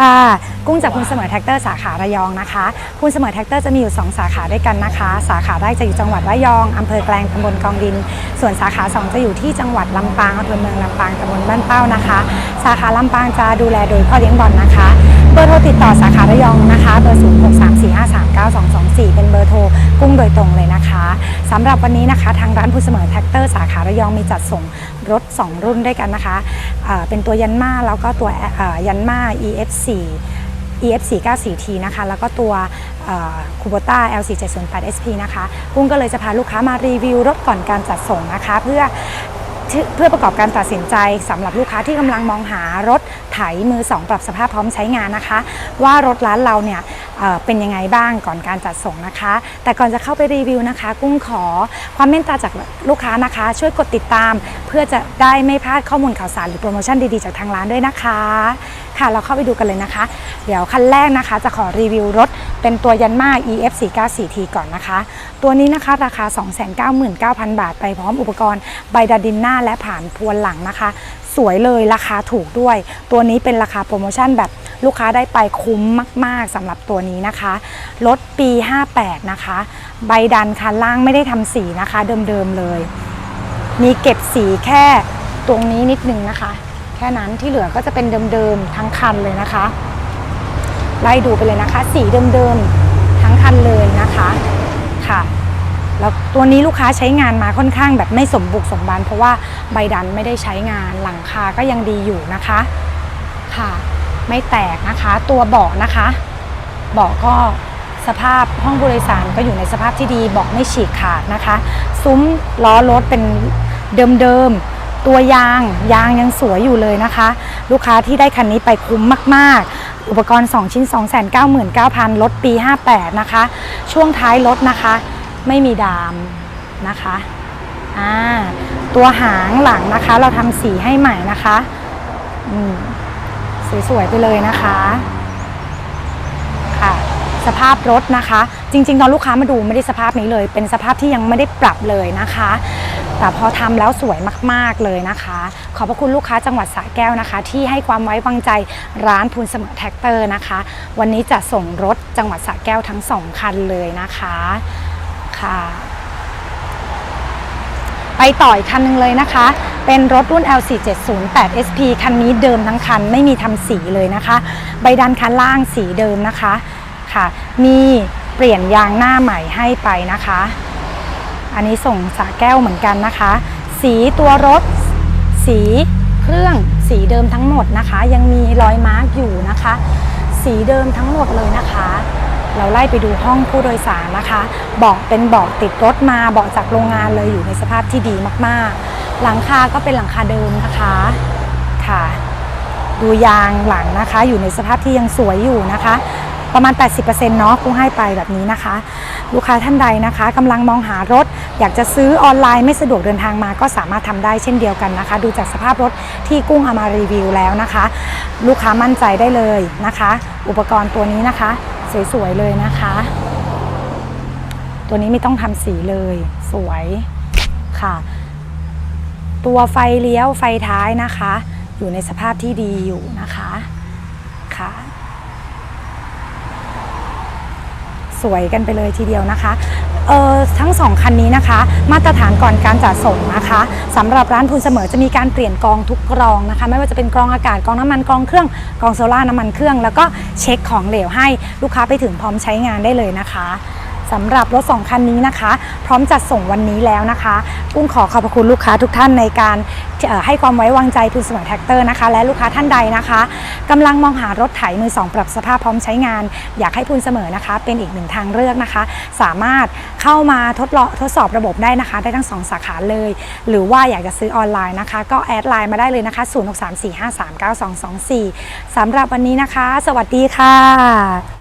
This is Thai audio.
ค่ะ กุ้งจากคุณเสมอแท็กเตอร์สาขาระยองนะคะคุณเสมอแท็กเตอร์จะมีอยู่ 2 สาขาด้วยกันนะคะ สาขาแรกจะอยู่จังหวัดระยองอำเภอแกลงตำบลกองดิน ส่วนสาขา 2 จะอยู่ที่จังหวัดลำปางอำเภอเมืองลำปางตำบลบ้านเป้านะคะ สาขาลำปางจะดูแลโดยพ่อเลี้ยงบอลนะคะเบอร์โทรติดต่อสาขาระยองนะคะเบอร์0 6 3 4 5 3 9 2 2 4 เป็นเบอร์โทรกุ้งโดยตรงเลยนะคะสำหรับวันนี้นะคะ ทางร้านคุณเสมอแท็กเตอร์สาขาระยองมีจัดส่ง รถ 2 รุ่นด้วยกันนะคะเอ่อเป็นตัวยันมาแล้วก็ตัวยันมา EF4 EF4 94T นะคะ แล้วก็ตัวคูโบต้า L4708 SP นะคะกุ้งก็เลยจะพาลูกค้ามารีวิวรถก่อนการจัดส่งนะคะ เพื่อ เพื่อประกอบการตัดสินใจสำหรับลูกค้าที่กำลังมองหารถไถมือสองปรับสภาพพร้อมใช้งานนะคะ ว่ารถร้านเราเนี่ยเเป็นยังไงบ้างก่อนการจัดส่งนะคะ แต่ก่อนจะเข้าไปรีวิวนะคะ กุ้งขอความเมตตาจากลูกค้านะคะ ช่วยกดติดตาม เพื่อจะได้ไม่พลาดข้อมูลข่าวสารหรือโปรโมชั่นดีๆจากทางร้านด้วยนะคะ ค่ะ เราเข้าไปดูกันเลยนะคะ เดี๋ยวคันแรกนะคะ จะขอรีวิวรถเป็นตัวยันมา EF 4 9 4 T ก่อนนะคะ ตัวนี้นะคะราคา 299,000 บาท ไปพร้อมอุปกรณ์ใบดาดินหน้าและผ่านพวนหลังนะคะ สวยเลยราคาถูกด้วย ตัวนี้เป็นราคาโปรโมชั่นแบบลูกค้าได้ไปคุ้มมาก ๆสำหรับตัวนี้นะคะรถปี 58 นะคะ ใบดันคันล่างไม่ได้ทำสีนะคะ เดิมๆเลย มีเก็บสีแค่ตรงนี้นิดนึงนะคะ ค่นั้นที่เหลือก็จะเป็นเดิมๆทั้งคันเลยนะคะ ไล่ดูไปเลยนะคะ สีเดิมๆทั้งคันเลยนะคะค่ะแล้วตัวนี้ลูกค้าใช้งานมาค่อนข้างแบบไม่สมบุกสมบัน เพราะว่าใบดันไม่ได้ใช้งานหลังคาก็ยังดีอยู่นะคะค่ะ ไม่แตกนะคะ ตัวเบาะนะคะเบาะก็สภาพห้องผู้โดยสารก็อยู่ในสภาพที่ดีเบาะไม่ฉีกขาดนะคะ ซุ้มล้อรถเป็นเดิมๆ ตัวยางยางยังสวยอยู่เลยนะคะ ลูกค้าที่ได้คันนี้ไปคุ้มมากๆ อุปกรณ์ 2 ชิ้น 299,000ลดปี 58 นะคะ ช่วงท้ายรถนะคะ ไม่มีดามนะคะอ่าตัวหางหลังนะคะ เราทำสีให้ใหม่นะคะอืมสวยๆไปเลยนะคะค่ะสภาพรถนะคะ จริงๆ ตอนลูกค้ามาดูไม่ได้สภาพนี้เลย เป็นสภาพที่ยังไม่ได้ปรับเลยนะคะ แต่พอทำแล้วสวยมากๆเลยนะคะ ขอบพระคุณลูกค้าจังหวัดสระแก้วนะคะ ที่ให้ความไว้วางใจร้านพูนเสมอแท็กเตอร์นะคะ วันนี้จะส่งรถจังหวัดสระแก้วทั้งสองคันเลยนะคะค่ะไปต่ออีกคันหนึงเลยนะคะ เป็นรถรุ่น L4708 SP คันนี้เดิมทั้งคันไม่มีทำสีเลยนะคะ ใบดันคันล่างสีเดิมนะคะค่ะ มีเปลี่ยนยางหน้าใหม่ให้ไปนะคะ อันนี้ส่งสาแก้วเหมือนกันนะคะ สีตัวรถ สีเครื่องสีเดิมทั้งหมดนะคะ ยังมีรอยมาร์กอยู่นะคะ สีเดิมทั้งหมดเลยนะคะ เราไล่ไปดูห้องผู้โดยสารนะคะเบาะเป็นเบาะติดรถมาเบาะจากโรงงานเลยอยู่ในสภาพที่ดีมากๆ หลังคาก็เป็นหลังคาเดิมนะคะค่ะ ดูยางหลังนะคะ อยู่ในสภาพที่ยังสวยอยู่นะคะ ประมาณ 80%เนาะกุ้งให้ไปแบบนี้นะคะ ลูกค้าท่านใดนะคะกำลังมองหารถ อยากจะซื้อออนไลน์ไม่สะดวกเดินทางมา ก็สามารถทำได้เช่นเดียวกันนะคะ ดูจากสภาพรถที่กุ้งเอามารีวิวแล้วนะคะ ลูกค้ามั่นใจได้เลยนะคะ อุปกรณ์ตัวนี้นะคะ สวยๆเลยนะคะ ตัวนี้ไม่ต้องทำสีเลย สวยค่ะ ตัวไฟเลี้ยวไฟท้ายนะคะ อยู่ในสภาพที่ดีอยู่นะคะค่ะ สวยกันไปเลยทีเดียวนะคะเออทั้งสองคันนี้นะคะ มาตรฐานก่อนการจัดส่งนะคะสำหรับร้านพูนเสมอจะมีการเปลี่ยนกรองทุกกรองนะคะ ไม่ว่าจะเป็นกรองอากาศกรองน้ำมันกรองเครื่องกรองโซล่าน้ำมันเครื่อง แล้วก็เช็คของเหลวให้ลูกค้าไปถึงพร้อมใช้งานได้เลยนะคะ สำหรับรถสองคันนี้นะคะ พร้อมจัดส่งวันนี้แล้วนะคะกุ้งขอขอบพระคุณลูกค้าทุกท่านในการให้ความไว้วางใจพูนสมอแท็กเตอร์นะคะ และลูกค้าท่านใดนะคะกำลังมองหารถไถมือสองปรับสภาพพร้อมใช้งาน อยากให้พูนเสมอนะคะ เป็นอีกหนึ่งทางเลือกนะคะ สามารถเข้ามาทดลองทดสอบระบบได้นะคะ ได้ทั้งสองสาขาเลย หรือว่าอยากจะซื้อออนไลน์นะคะ ก็แอดไลน์มาได้เลยนะคะ0634539224สำหรับวันนี้นะคะ สวัสดีค่ะ